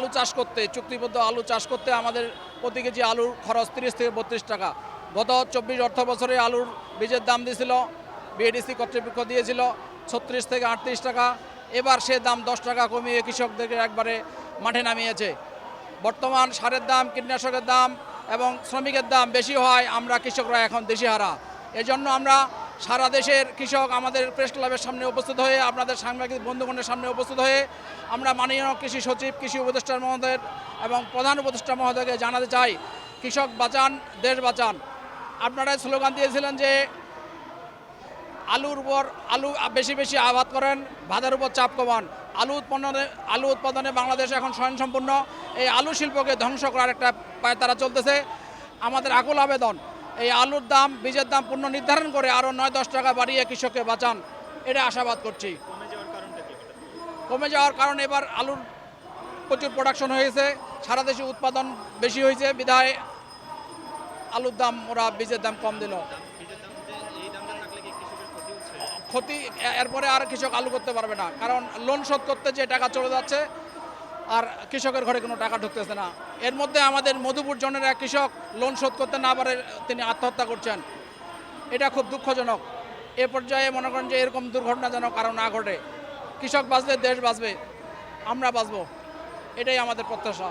আলু চাষ করতে, চুক্তিবদ্ধ আলু চাষ করতে আমাদের প্রতি কেজি আলুর খরচ তিরিশ থেকে বত্রিশ টাকা। গত চব্বিশ অর্থ বছরে আলুর বীজের দাম দিয়েছিল বিএডিসি কর্তৃপক্ষ দিয়েছিল ছত্রিশ থেকে আটত্রিশ টাকা। এবার সে দাম দশ টাকা কমিয়ে কৃষকদেরকে একবারে মাঠে নামিয়েছে। বর্তমান সারের দাম, কীটনাশকের দাম এবং শ্রমিকের দাম বেশি হয় আমরা কৃষকরা এখন দেশি হারা। এজন্য আমরা সারা দেশের কৃষক আমাদের প্রেস ক্লাবের সামনে উপস্থিত হয়ে, আপনাদের সাংবাদিক বন্ধুগণের সামনে উপস্থিত হয়ে আমরা মাননীয় কৃষি সচিব, কৃষি উপদেষ্টা মহোদয় এবং প্রধান উপদেষ্টা মহোদয়কে জানাতে চাই, কৃষক বাঁচান, দেশ বাঁচান। আপনারা স্লোগান দিয়েছিলেন যে আলুর উপর আলু বেশি বেশি আবাদ করেন, ভাতের উপর চাপ কমান। আলু উৎপন্নে আলু উৎপাদনে বাংলাদেশ এখন স্বয়ংসম্পূর্ণ। এই আলু শিল্পকে ধ্বংস করার একটা পায় তারা চলতেছে। আমাদের আকুল আবেদন এই আলুর দাম, বীজের দাম পূর্ণ নির্ধারণ করে আরও নয় দশ টাকা বাড়িয়ে কৃষককে বাঁচান। এটা আশাবাদ করছি। কমে যাওয়ার কারণে এবার আলুর প্রচুর প্রোডাকশন হয়েছে, সারা দেশে উৎপাদন বেশি হয়েছে, বিধায় আলুর দাম, ওরা বীজের দাম কম দিল। ক্ষতি, এরপরে আর কৃষক আলু করতে পারবে না, কারণ লোন শোধ করতে যে টাকা চলে যাচ্ছে আর কৃষকের ঘরে কোনো টাকা ঢুকতেছে না। এর মধ্যে আমাদের মধুপুর জনের এক কৃষক লোন শোধ করতে না পারে, তিনি আত্মহত্যা করছেন। এটা খুব দুঃখজনক। এ পর্যায়ে মনে করেন যে এরকম দুর্ঘটনা যেন কারও না ঘটে। কৃষক বাঁচবে দেশ বাঁচবে, আমরা বাঁচব। এটাই আমাদের প্রত্যাশা।